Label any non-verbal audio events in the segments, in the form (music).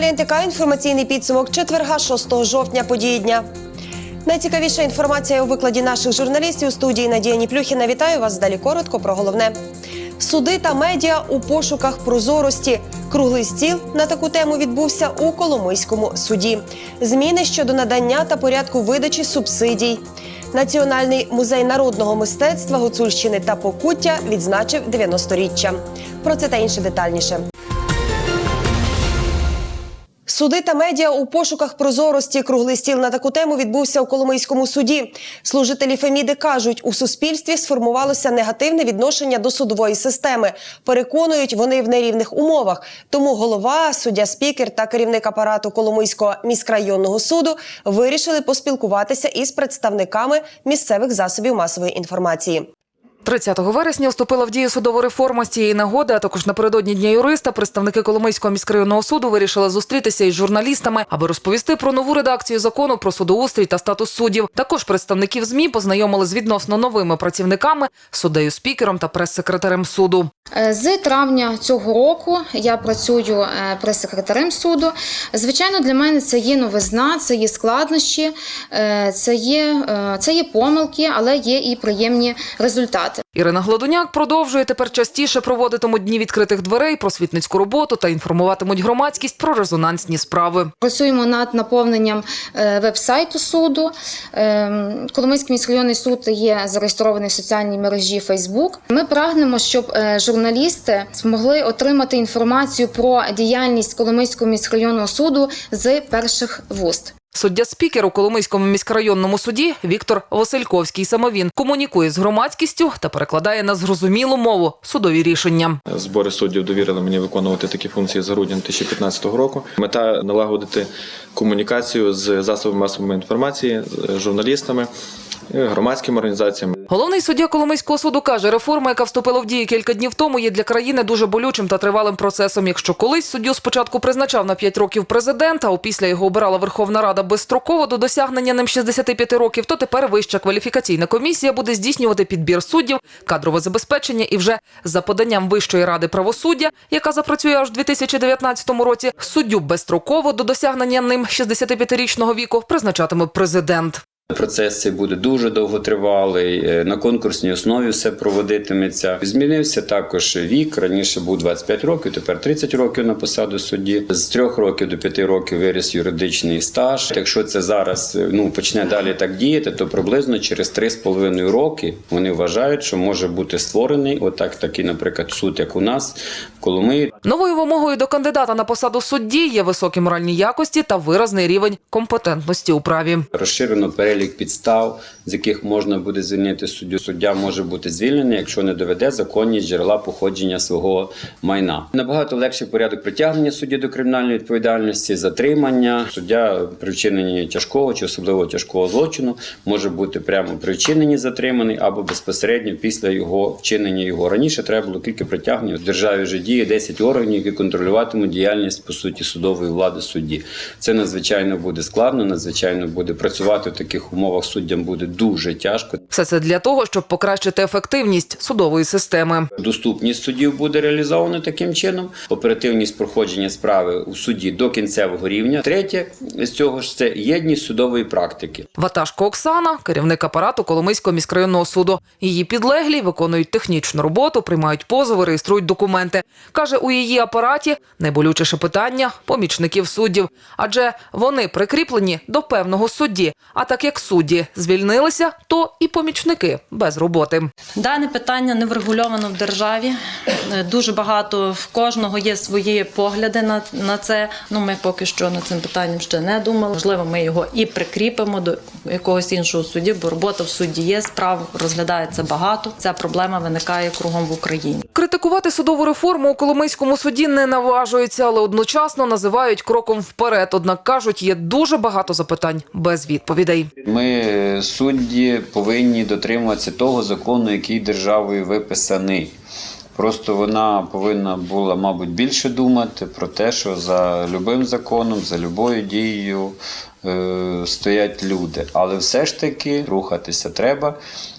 телеканалі НТК інформаційний підсумок четверга 6 жовтня події дня. Найцікавіша інформація у викладі наших журналістів у студії Надія Ніплюхіна. Вітаю вас. Далі коротко про головне. Суди та медіа у пошуках прозорості. Круглий стіл на таку тему відбувся у Коломийському суді. Зміни щодо надання та порядку видачі субсидій. Національний музей народного мистецтва Гуцульщини та Покуття відзначив 90-річчя. Про це та інше детальніше. Суди та медіа у пошуках прозорості. Круглий стіл на таку тему відбувся у Коломийському суді. Служителі Феміди кажуть, у суспільстві сформувалося негативне відношення до судової системи. Переконують вони в нерівних умовах. Тому голова, суддя спікер та керівник апарату Коломийського міськрайонного суду вирішили поспілкуватися із представниками місцевих засобів масової інформації. 30 вересня вступила в дію судова реформа з цієї нагоди. А також напередодні дня юриста представники Коломийського міськрайонного суду вирішили зустрітися із журналістами, аби розповісти про нову редакцію закону про судоустрій та статус суддів. Також представників змі познайомили з відносно новими працівниками, суддею спікером та прес-секретарем суду. Е, З травня цього року я працюю е, прес-секретарем суду. Звичайно, для мене це є новизна, це є складнощі, е, це є, це є помилки, але є і приємні результати. Ірина Гладуняк продовжує тепер частіше проводитимуть дні відкритих дверей, просвітницьку роботу та інформуватимуть громадськість про резонансні справи. Працюємо над наповненням е, веб-сайту суду. Е, Коломийський міськрайонний суд є зареєстрований в соціальній мережі Facebook. Ми прагнемо, щоб е, журналісти змогли отримати інформацію про діяльність Коломийського міськрайонного суду з перших вуст. Суддя спікер у Коломийському міськрайонному суді Віктор Васильковський самовін комунікує з громадськістю та перекладає на зрозумілу мову судові рішення. Збори суддів довірили мені виконувати такі функції за грудня 2015 року. Мета налагодити комунікацію з засобами масової інформації, з журналістами, громадськими організаціями. Головний суддя Коломийського суду каже, реформа, яка вступила в дію кілька днів тому, є для країни дуже болючим та тривалим процесом. Якщо колись суддю спочатку призначав на 5 років президент, а опісля його обирала Верховна Рада безстроково до досягнення ним 65 років, то тепер вища кваліфікаційна комісія буде здійснювати підбір суддів, кадрове забезпечення і вже за поданням Вищої ради правосуддя, яка запрацює аж у 2019 році, суддю безстроково до досягнення ним 65-річного віку призначатиме президент. Процес цей буде дуже довготривалий. е, На конкурсній основі все проводитиметься. Змінився також вік. Раніше був 25 років, тепер 30 років на посаду судді. З 3 років до 5 років виріс юридичний стаж. Якщо це зараз е, ну почне далі так діяти, то приблизно через 3,5 роки вони вважають, що може бути створений отак, такий, наприклад, суд, як у нас в Коломиї. Новою вимогою до кандидата на посаду судді є високі моральні якості та виразний рівень компетентності у праві. Розширено перелік підстав, з яких можна буде звільнити суддю. Суддя може бути звільнений, якщо не доведе законність джерела походження свого майна. Набагато легший порядок притягнення судді до кримінальної відповідальності, затримання. Суддя при вчиненні тяжкого чи особливо тяжкого злочину може бути прямо при вчиненні затриманий або безпосередньо після його вчинення його. Раніше треба було тільки притягнення. В державі вже діє 10 органів, які контролюватимуть діяльність по суті судової влади судді. Це надзвичайно буде складно, надзвичайно буде працювати в таких умовах суддям буде дуже тяжко. Все це для того, щоб покращити ефективність судової системи. Доступність суддів буде реалізована таким чином. Оперативність проходження справи у суді до кінцевого рівня. Третє з цього ж це єдність судової практики. Ваташко Оксана, керівник апарату Коломийського міськрайонного суду. Її підлеглі виконують технічну роботу, приймають позови, реєструють документи. Каже, у її апараті найболючіше питання помічників суддів, адже вони прикріплені до певного судді. А так як судді звільнилися, то і помічники без роботи. Дане питання не врегульовано в державі. Е, Дуже багато в кожного є свої погляди на, на це. Ну ми поки що над цим питанням ще не думали. Можливо, ми його і прикріпимо до якогось іншого судді, бо робота в суді є, справ розглядається багато. Ця проблема виникає кругом в Україні. Критикувати судову реформу у Коломийському суді не наважуються, але одночасно називають кроком вперед. Однак кажуть, є дуже багато запитань без відповідей. Ми е, судді повинні дотримуватися того закону, який державою виписаний. Просто вона повинна була, мабуть, більше думати про те, що за любим законом, за любою дією е, стоять люди. Але все ж таки рухатися треба.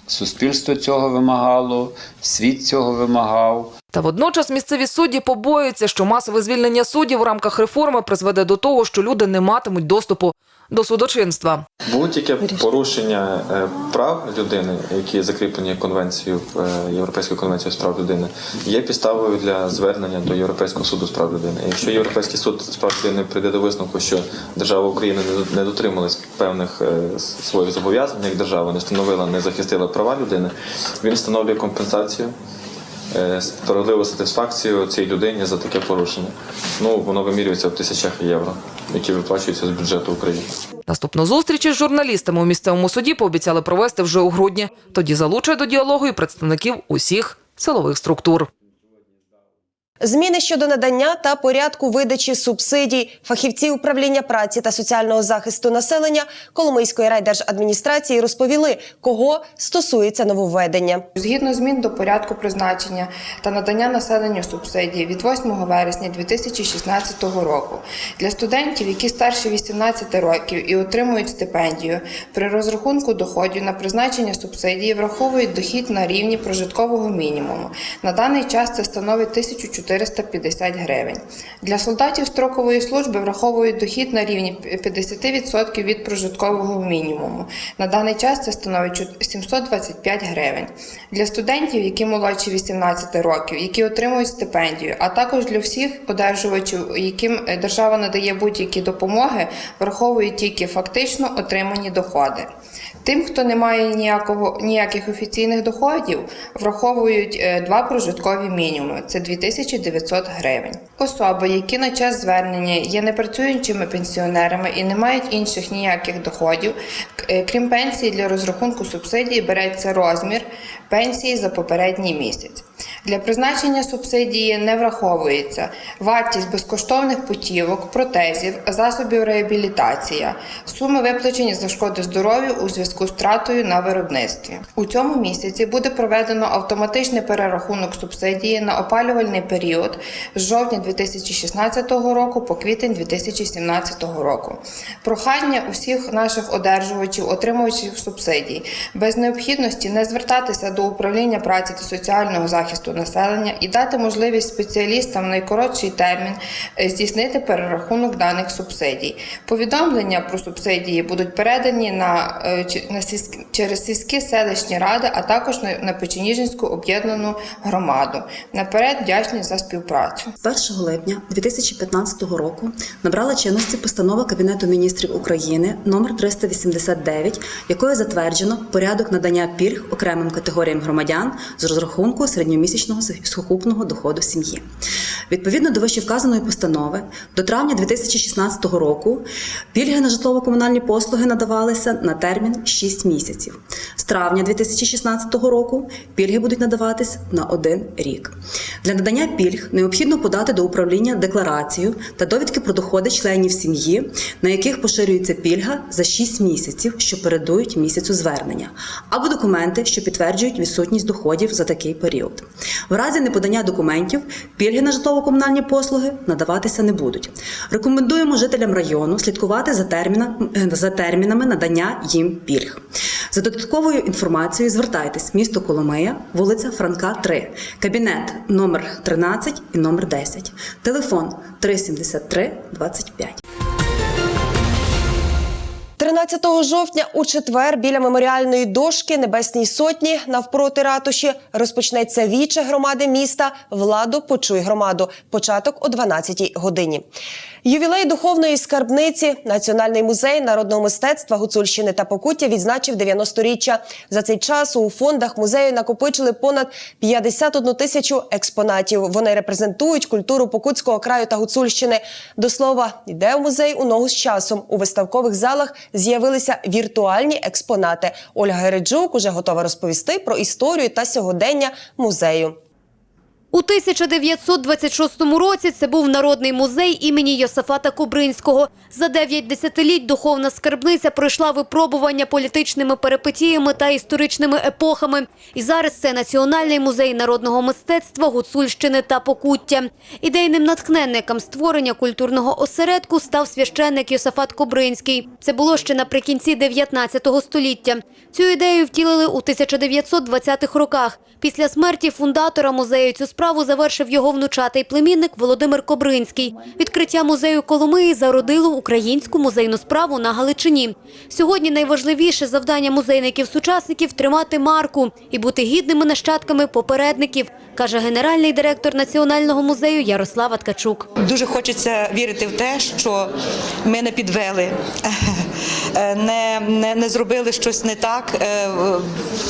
Суспільство цього вимагало, світ цього вимагав. Та водночас місцеві судді побоюються, що масове звільнення суддів в рамках реформи призведе до того, що люди не матимуть доступу до судочинства. Будь-яке порушення е, прав людини, які закріплені конвенцією е, Європейською конвенцією з прав людини, є підставою для звернення до Європейського суду з прав людини. Якщо Європейський суд з прав людини прийде до висновку, що держава України не- не дотрималась певних е, своїх зобов'язань, як держава не встановила, не захистила права людини, він встановлює компенсацію. Е, Справедливу сатисфакцію цій людині за таке порушення. Ну воно вимірюється в тисячах євро, які виплачуються з бюджету України. Наступну зустріч із журналістами у місцевому суді пообіцяли провести вже у грудні. Тоді залучать до діалогу і представників усіх силових структур. Зміни щодо надання та порядку видачі субсидій фахівці управління праці та соціального захисту населення Коломийської райдержадміністрації розповіли, кого стосується нововведення. Згідно змін до порядку призначення та надання населенню субсидій від 8 вересня 2016 року для студентів, які старші 18 років і отримують стипендію, при розрахунку доходів на призначення субсидії враховують дохід на рівні прожиткового мінімуму. На даний час це становить 1450 гривень. Для солдатів строкової служби враховують дохід на рівні 50% від прожиткового мінімуму. На даний час це становить 725 гривень. Для студентів, які молодші 18 років, які отримують стипендію, а також для всіх одержувачів, яким держава надає будь-які допомоги, враховують тільки фактично отримані доходи. Тим, хто не має ніякого, ніяких офіційних доходів, враховують е, два прожиткові мінімуми це 2900 гривень. Особи, які на час звернення є непрацюючими пенсіонерами і не мають інших ніяких доходів, е, крім пенсії для розрахунку субсидії береться розмір пенсії за попередній місяць. Для призначення субсидії не враховується вартість безкоштовних путівок, протезів, засобів реабілітація, суми виплачені за шкоди здоров'ю у зв'язку з втратою на виробництві. У цьому місяці буде проведено автоматичний перерахунок субсидії на опалювальний період з жовтня 2016 року по квітень 2017 року. Прохання усіх наших одержувачів, отримувачів субсидій, без необхідності не звертатися до управління праці та соціального захисту населення і дати можливість спеціалістам найкоротший термін е, здійснити перерахунок даних субсидій. Повідомлення про субсидії будуть передані на, е, на сільськ- через сільські селищні ради, а також на, на Печеніжинську об'єднану громаду. Наперед вдячні за співпрацю. З 1 липня 2015 року набрала чинності постанова Кабінету міністрів України номер 389, якою затверджено порядок надання пільг окремим категоріям громадян з розрахунку середньомісячного сукупного доходу сім'ї. Відповідно до вищевказаної постанови, до травня 2016 року пільги на житлово-комунальні послуги надавалися на термін 6 місяців. З травня 2016 року пільги будуть надаватись на один рік. Для надання пільг необхідно подати до управління декларацію та довідки про доходи членів сім'ї, на яких поширюється пільга за 6 місяців, що передують місяцю звернення, або документи, що підтверджують відсутність доходів за такий період. В разі неподання документів пільги на житлово-комунальні послуги надаватися не будуть. Рекомендуємо жителям району слідкувати за, терміна, е, за термінами надання їм пільг. За додатковою інформацією звертайтесь місто Коломия, вулиця Франка, 3, кабінет номер 13 і номер 10, телефон 373 25. 13 жовтня у четвер біля меморіальної дошки Небесній Сотні навпроти ратуші розпочнеться віче громади міста Владу почуй громаду. Початок о 12 годині. Ювілей духовної скарбниці Національний музей народного мистецтва Гуцульщини та Покуття відзначив 90-річчя. За цей час у фондах музею накопичили понад 51 тисячу експонатів. Вони репрезентують культуру Покутського краю та Гуцульщини. До слова, йде в музей у ногу з часом. У виставкових залах з'явилися віртуальні експонати. Ольга Гереджук уже готова розповісти про історію та сьогодення музею. У 1926 році це був Народний музей імені Йосифата Кубринського. За дев'ять десятиліть духовна скарбниця пройшла випробування політичними перипетіями та історичними епохами. І зараз це Національний музей народного мистецтва, Гуцульщини та Покуття. Ідейним натхненником створення культурного осередку став священник Йосифат Кубринський. Це було ще наприкінці 19 століття. Цю ідею втілили у 1920-х роках. Після смерті фундатора музею цю справу справу завершив його внучатий племінник Володимир Кобринський. Відкриття музею Коломиї зародило українську музейну справу на Галичині. Сьогодні найважливіше завдання музейників-сучасників – тримати марку і бути гідними нащадками попередників, каже генеральний директор Національного музею Ярослава Ткачук. Дуже хочеться вірити в те, що ми не підвели, (laughs) не, не, не зробили щось не так е,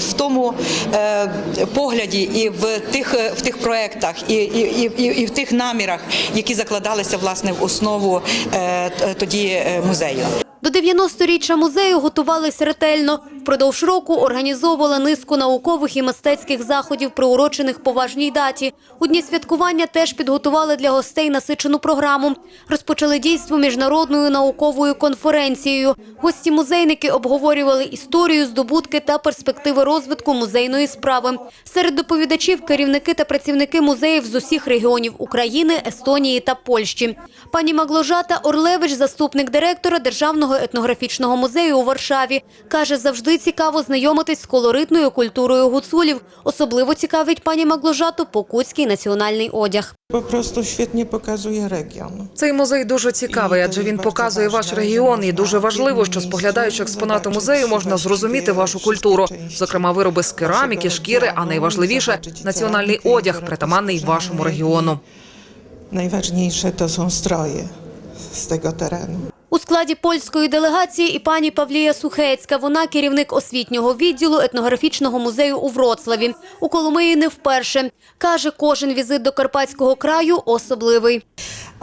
в тому е, погляді і в тих, в тих проєктах, і, і, і, і в тих намірах, які закладалися власне в основу е, тоді е, музею. До 90-річчя музею готувались ретельно. Впродовж року організовували низку наукових і мистецьких заходів, приурочених поважній даті. У дні святкування теж підготували для гостей насичену програму. Розпочали дійство міжнародною науковою конференцією. Гості-музейники обговорювали історію, здобутки та перспективи розвитку музейної справи. Серед доповідачів керівники та працівники музеїв з усіх регіонів України, Естонії та Польщі. Пані Магложата Орлевич, заступник директора Державного етнографічного музею у Варшаві, каже, завжди цікаво знайомитись з колоритною культурою гуцулів. Особливо цікавить пані Магложату покутський національний одяг. Prostu świetnie pokazuje region. Цей музей дуже цікавий, адже він показує ваш регіон. І дуже важливо, що споглядаючи експонати музею, можна зрозуміти вашу культуру, зокрема вироби з кераміки, шкіри, а найважливіше національний одяг, притаманний вашому регіону. To są stroje z tego terenu. У складі польської делегації і пані Павлія Сухецька. Вона керівник освітнього відділу етнографічного музею у Вроцлаві. У Коломиї не вперше. Каже, кожен візит до Карпатського краю особливий.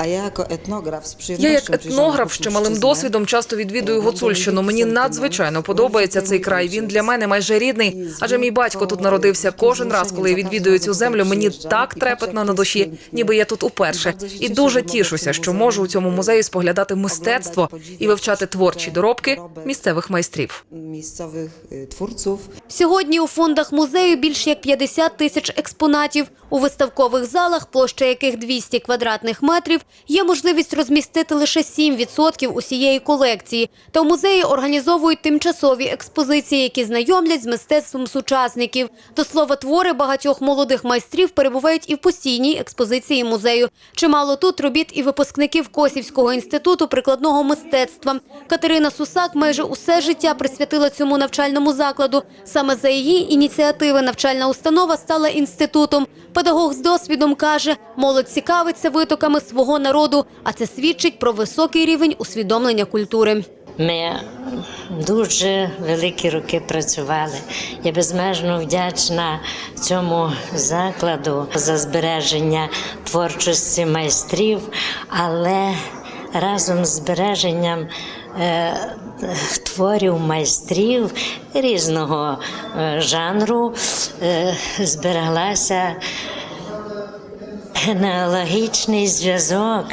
А я як етнограф з Я як етнограф з чималим досвідом часто відвідую Гуцульщину. Мені надзвичайно подобається цей край. Він для мене майже рідний. Адже мій батько тут народився. Кожен раз, коли я відвідую цю землю, мені так трепетно на душі, ніби я тут уперше. І дуже тішуся, що можу у цьому музеї споглядати мистецтво і вивчати творчі доробки місцевих майстрів. місцевих е, творців. Сьогодні у фондах музею більш як 50 тисяч експонатів. У виставкових залах, площа яких 200 квадратних метрів, є можливість розмістити лише 7% усієї колекції. Та в музеї організовують тимчасові експозиції, які знайомлять з мистецтвом сучасників. До слова, твори багатьох молодих майстрів перебувають і в постійній експозиції музею. Чимало тут робіт і випускників Косівського інституту прикладного мистецтва. Катерина Сусак майже усе життя присвятила цьому навчальному закладу. Саме за її ініціативи навчальна установа стала інститутом. Педагог з досвідом каже, молодь цікавиться витоками свого народу, а це свідчить про високий рівень усвідомлення культури. Ми дуже великі роки працювали. Я безмежно вдячна цьому закладу за збереження творчості майстрів, але разом з збереженням творів майстрів різного е, жанру е, збереглася генеалогічний зв'язок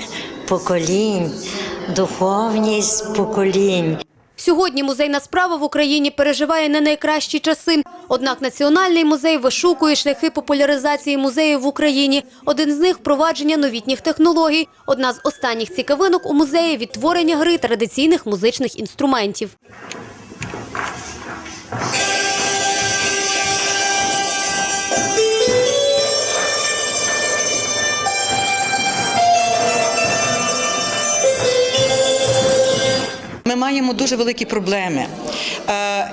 поколінь, духовність поколінь. Сьогодні музейна справа в Україні переживає не найкращі часи. Однак Національний музей вишукує шляхи популяризації музеїв в Україні. Один з них – впровадження новітніх технологій. Одна з останніх цікавинок у музеї – відтворення гри традиційних музичних інструментів. Маємо дуже великі проблеми.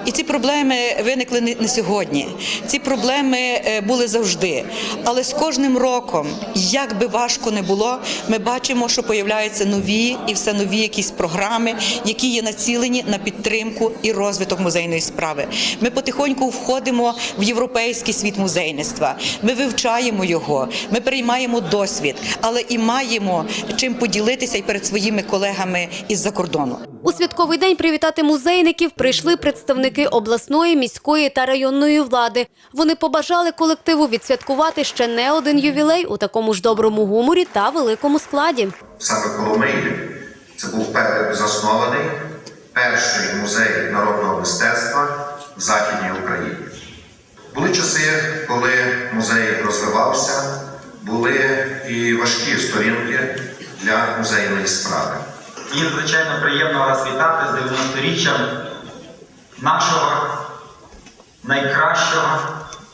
І ці проблеми виникли не сьогодні. Ці проблеми е, були завжди. Але з кожним роком, як би важко не було, ми бачимо, що появляються нові і все нові якісь програми, які є націлені на підтримку і розвиток музейної справи. Ми потихоньку входимо в європейський світ музейництва. Ми вивчаємо його, ми переймаємо досвід, але і маємо чим поділитися і перед своїми колегами із-за кордону. У святковий день привітати музейників прийшли представники обласної, міської та районної влади. Вони побажали колективу відсвяткувати ще не один ювілей у такому ж доброму гуморі та великому складі. саме Коломиї. Це був заснований перший музей народного мистецтва в Західній Україні. Були часи, коли музей розвивався, були і важкі сторінки для музейної справи. Мені надзвичайно приємно вас вітати з 90-річчям нашого найкращого,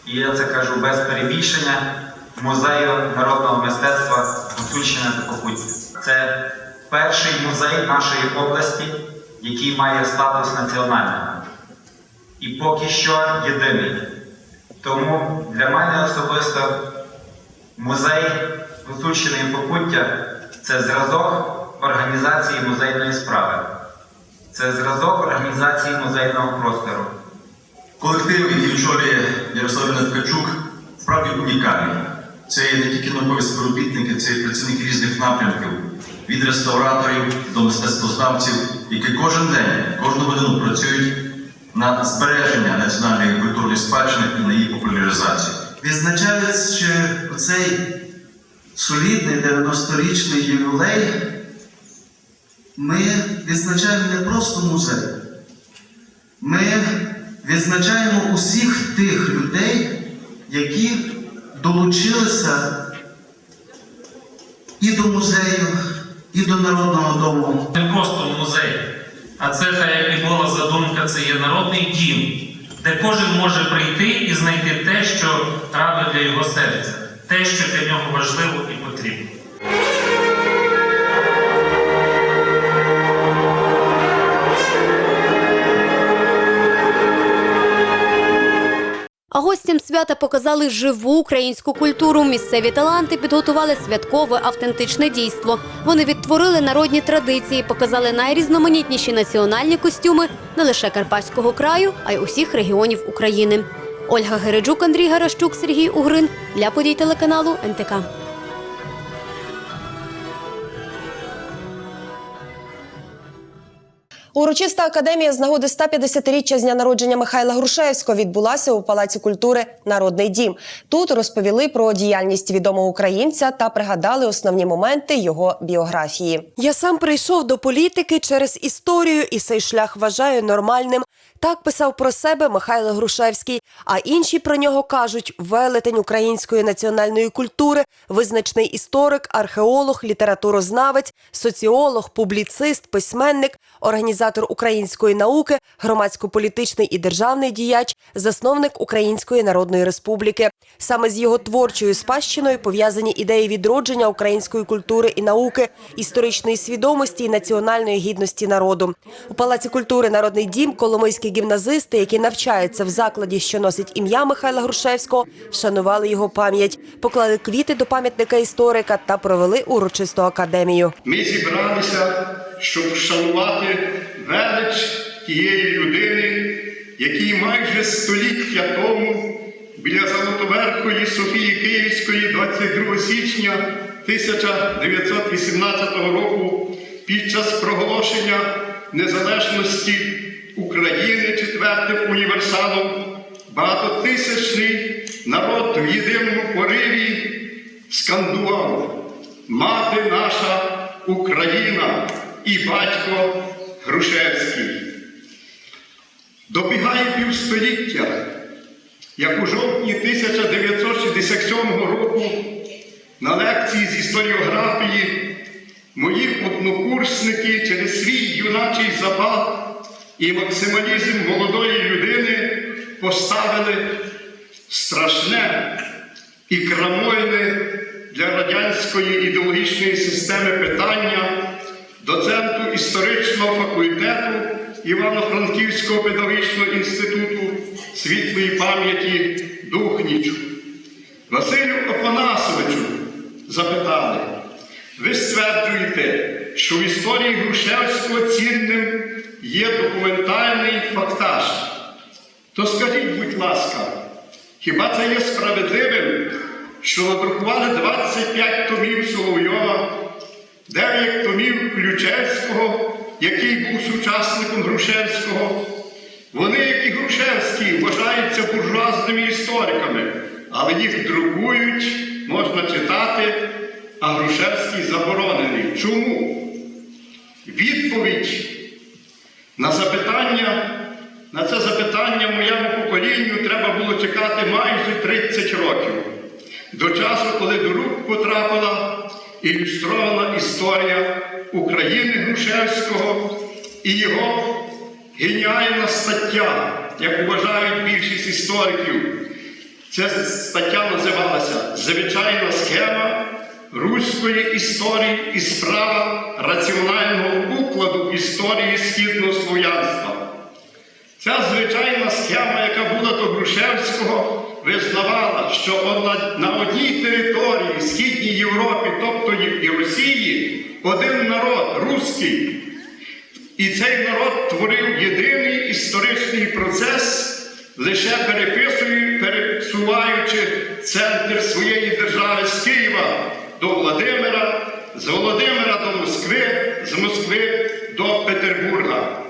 і я це кажу без перебільшення, музею народного мистецтва Гуцульщина та Покуття. Це перший музей нашої області, який має статус національного. І поки що єдиний. Тому для мене особисто музей Гуцульщини і Покуття це зразок організації музейної справи. Це зразок організації музейного простору. Колектив, який очолює Ярославина Ткачук, справді унікальний. Це є не тільки наукові співробітники, це є працівники різних напрямків, від реставраторів до мистецтвознавців, які кожен день, кожну годину працюють на збереження національної культурної спадщини і на її популяризацію. Відзначаючи цей солідний 90-річний ювілей, ми відзначаємо не просто музей. Ми відзначаємо усіх тих людей, які долучилися і до музею, і до Народного дому. Не просто музей, а це, та як і була задумка, це є народний дім, де кожен може прийти і знайти те, що радує для його серця, те, що для нього важливо і потрібно. Гостям свята показали живу українську культуру. Місцеві таланти підготували святкове автентичне дійство. Вони відтворили народні традиції, показали найрізноманітніші національні костюми не лише Карпатського краю, а й усіх регіонів України. Ольга Гереджук, Андрій Гарашчук, Сергій Угрин для подій телеканалу НТК. Урочиста академія з нагоди 150-річчя з дня народження Михайла Грушевського відбулася у Палаці культури Народний дім. Тут розповіли про діяльність відомого українця та пригадали основні моменти його біографії. Я сам прийшов до політики через історію, і цей шлях вважаю нормальним. Так писав про себе Михайло Грушевський. А інші про нього кажуть: велетень української національної культури, визначний історик, археолог, літературознавець, соціолог, публіцист, письменник, організатор української науки, громадсько-політичний і державний діяч, засновник Української Народної Республіки. Саме з його творчою спадщиною пов'язані ідеї відродження української культури і науки, історичної свідомості і національної гідності народу. У Палаці культури Народний дім коломийські гімназисти, які навчаються в закладі, що носить ім'я Михайла Грушевського, вшанували його пам'ять, поклали квіти до пам'ятника історика та провели урочисту академію. Ми зібралися, щоб вшанувати велич тієї людини, який майже століття тому біля Золотоверхої Софії Київської 22 січня 1918 року під час проголошення незалежності України четвертим універсалом багатотисячний народ в єдиному пориві скандував Мати наша Україна і батько Грушевський. Добігає півстоліття, як у жовтні 1967 року на лекції з історіографії мої однокурсники через свій юначий запал і максималізм молодої людини поставили страшне і крамольне для радянської ідеологічної системи питання доценту історичного факультету Івано-Франківського педагогічного інституту світлої пам'яті Духнічу. Василю Опанасовичу запитали, ви стверджуєте, що в історії Грушевського цінним є документальний фактаж. То скажіть, будь ласка, хіба це є справедливим, що надрукували 25 томів Соловйова, 9 томів Ключевського, який був сучасником Грушевського? Вони, як і Грушевський, вважаються буржуазними істориками, але їх друкують, можна читати, а Грушевський заборонений. Чому? Відповідь на запитання, на це запитання моєму поколінню треба було чекати майже 30 років. До часу, коли до рук потрапила ілюстрована історія України Грушевського і його геніальна стаття, як вважають більшість істориків, Ця стаття називалася Звичайна схема руської історії і справа раціонального укладу історії східного слов'янства. Ця звичайна схема, яка була до Грушевського, визнавала, що на одній території Східній Європі, тобто і Росії, один народ руський. І цей народ творив єдиний історичний процес, лише пересуваючи центр своєї держави з Києва до Володимира, з Володимира до Москви, з Москви до Петербурга.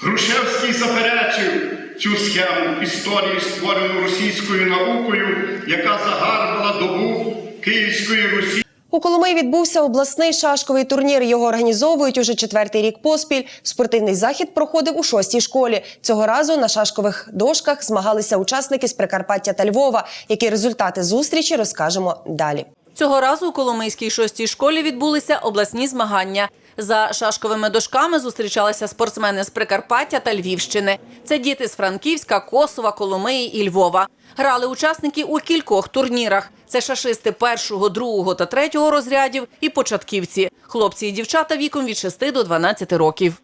Грушевський заперечив цю схему історії, створену російською наукою, яка загарбала добу Київської Русі. У Коломиї відбувся обласний шашковий турнір. Його організовують уже четвертий рік поспіль. Спортивний захід проходив у шостій школі. Цього разу на шашкових дошках змагалися учасники з Прикарпаття та Львова. Які результати зустрічі розкажемо далі. Цього разу у Коломийській шостій школі відбулися обласні змагання. За шашковими дошками зустрічалися спортсмени з Прикарпаття та Львівщини. Це діти з Франківська, Косова, Коломиї і Львова. Грали учасники у кількох турнірах. Це шашисти першого, другого та третього розрядів і початківці. Хлопці і дівчата віком від 6 до 12 років.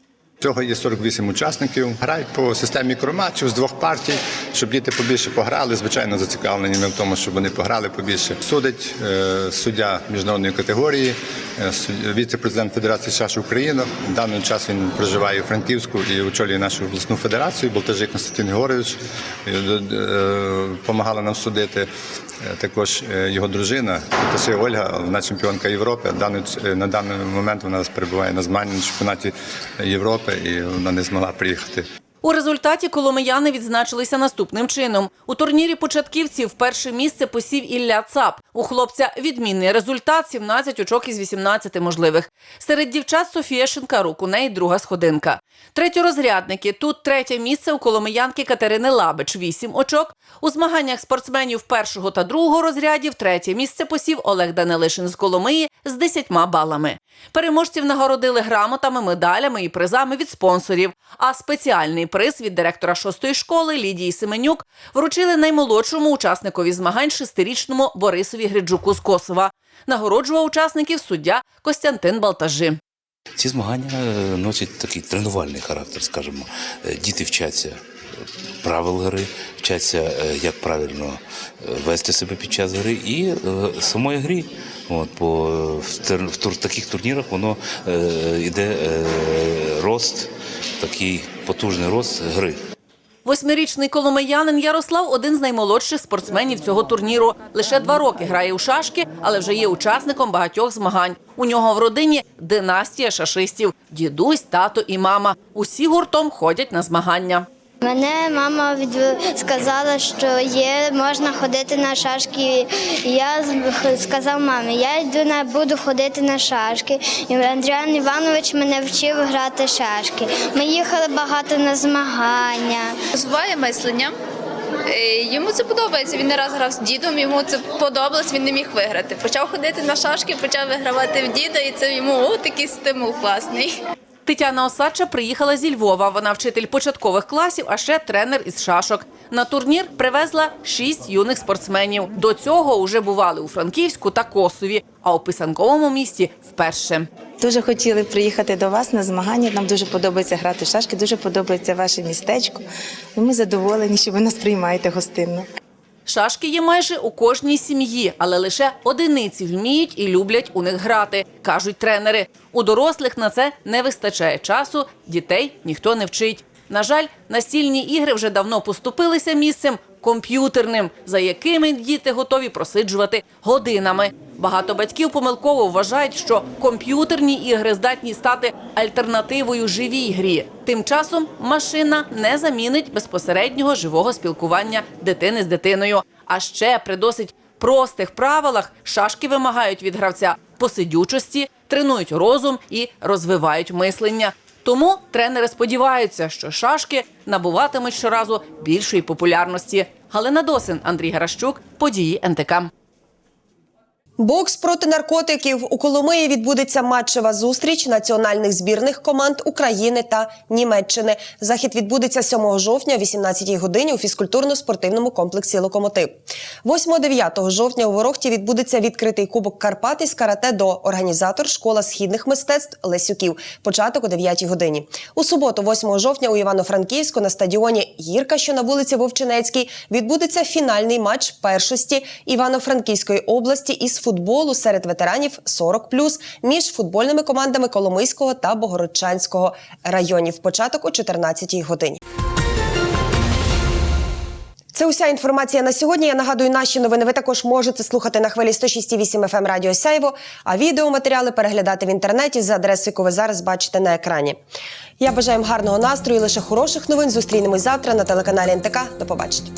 Всього є 48 учасників. Грають по системі кроматчів з двох партій, щоб діти побільше пограли. Звичайно, зацікавлені ми в тому, щоб вони пограли побільше. Судить е, суддя міжнародної категорії, е, віце-президент Федерації шаш України. В даний час він проживає у Франківську і очолює нашу обласну федерацію. Болтажик Константин Григорович допомагала нам судити. Е, Також е, його дружина Таши Ольга, вона чемпіонка Європи. Е, на даний момент вона перебуває на змаганні на чемпіонаті Європи і вона не змогла приїхати. У результаті коломияни відзначилися наступним чином. У турнірі початківців перше місце посів Ілля Цап. У хлопця відмінний результат 17 очок із 18 можливих. Серед дівчат Софія Шинкарук, у неї друга сходинка. Третьорозрядники. Тут третє місце у коломиянки Катерини Лабич 8 очок. У змаганнях спортсменів першого та другого розрядів третє місце посів Олег Данилишин з Коломиї з 10 балами. Переможців нагородили грамотами, медалями і призами від спонсорів. А спеціальний приз від директора шостої школи Лідії Семенюк вручили наймолодшому учасникові змагань шестирічному Борисові Гриджуку з Косова. Нагороджував учасників суддя Костянтин Балтажи. Ці змагання е, носять такий тренувальний характер, скажімо. Е, Діти вчаться правил гри, вчаться, е, як правильно е, вести себе під час гри і е, самої грі. От, бо в, таких турнірах воно е, йде е, рост, такий потужний рост гри. Восьмирічний коломиянин Ярослав один з наймолодших спортсменів цього турніру. Лише два роки грає у шашки, але вже є учасником багатьох змагань. У нього в родині династія шашистів: дідусь, тато і мама. Усі гуртом ходять на змагання. Мене мама від... сказала, що є, можна ходити на шашки. Я сказав мамі, я йду на буду ходити на шашки. І Андріан Іванович мене вчив грати шашки. Ми їхали багато на змагання. Розвиває мислення. Е, Йому це подобається. Він не раз грав з дідом, йому це подобалось, він не міг виграти. Почав ходити на шашки, почав вигравати в діда, і це йому о, такий стимул класний. Тетяна Осадча приїхала зі Львова. Вона вчитель початкових класів, а ще тренер із шашок. На турнір привезла шість юних спортсменів. До цього вже бували у Франківську та Косові, а у писанковому місті вперше. Дуже хотіли приїхати до вас на змагання. Нам дуже подобається грати в шашки, дуже подобається ваше містечко. Ми задоволені, що ви нас приймаєте гостинно. Шашки є майже у кожній сім'ї, але лише одиниці вміють і люблять у них грати, кажуть тренери. У дорослих на це не вистачає часу, дітей ніхто не вчить. На жаль, настільні ігри вже давно поступилися місцем комп'ютерним, за якими діти готові просиджувати годинами. Багато батьків помилково вважають, що комп'ютерні ігри здатні стати альтернативою живій грі. Тим часом машина не замінить безпосереднього живого спілкування дитини з дитиною. А ще при досить простих правилах шашки вимагають від гравця посидючості, тренують розум і розвивають мислення. Тому тренери сподіваються, що шашки набуватимуть щоразу більшої популярності. Галина Досин, Андрій Гаращук, події НТК. Бокс проти наркотиків у Коломиї відбудеться матчева зустріч національних збірних команд України та Німеччини. Захід відбудеться 7 жовтня о 18 годині у фізкультурно-спортивному комплексі Локомотив. 8-9 жовтня у Ворохті відбудеться відкритий кубок Карпат із карате до організатор школа східних мистецтв Лесюків. Початок о 9 годині. У суботу, 8 жовтня, у Івано-Франківську на стадіоні Гірка, що на вулиці Вовчинецькій, відбудеться фінальний матч першості Івано-Франківської області із футболу серед ветеранів 40+, між футбольними командами Коломийського та Богородчанського районів. Початок о 14-й годині. Це уся інформація на сьогодні. Я нагадую, наші новини ви також можете слухати на хвилі 106,8 FM Радіо Сяйво, а відеоматеріали переглядати в інтернеті за адресою, яку ви зараз бачите на екрані. Я бажаю вам гарного настрою, лише хороших новин. Зустрінемось завтра на телеканалі НТК. До побачення.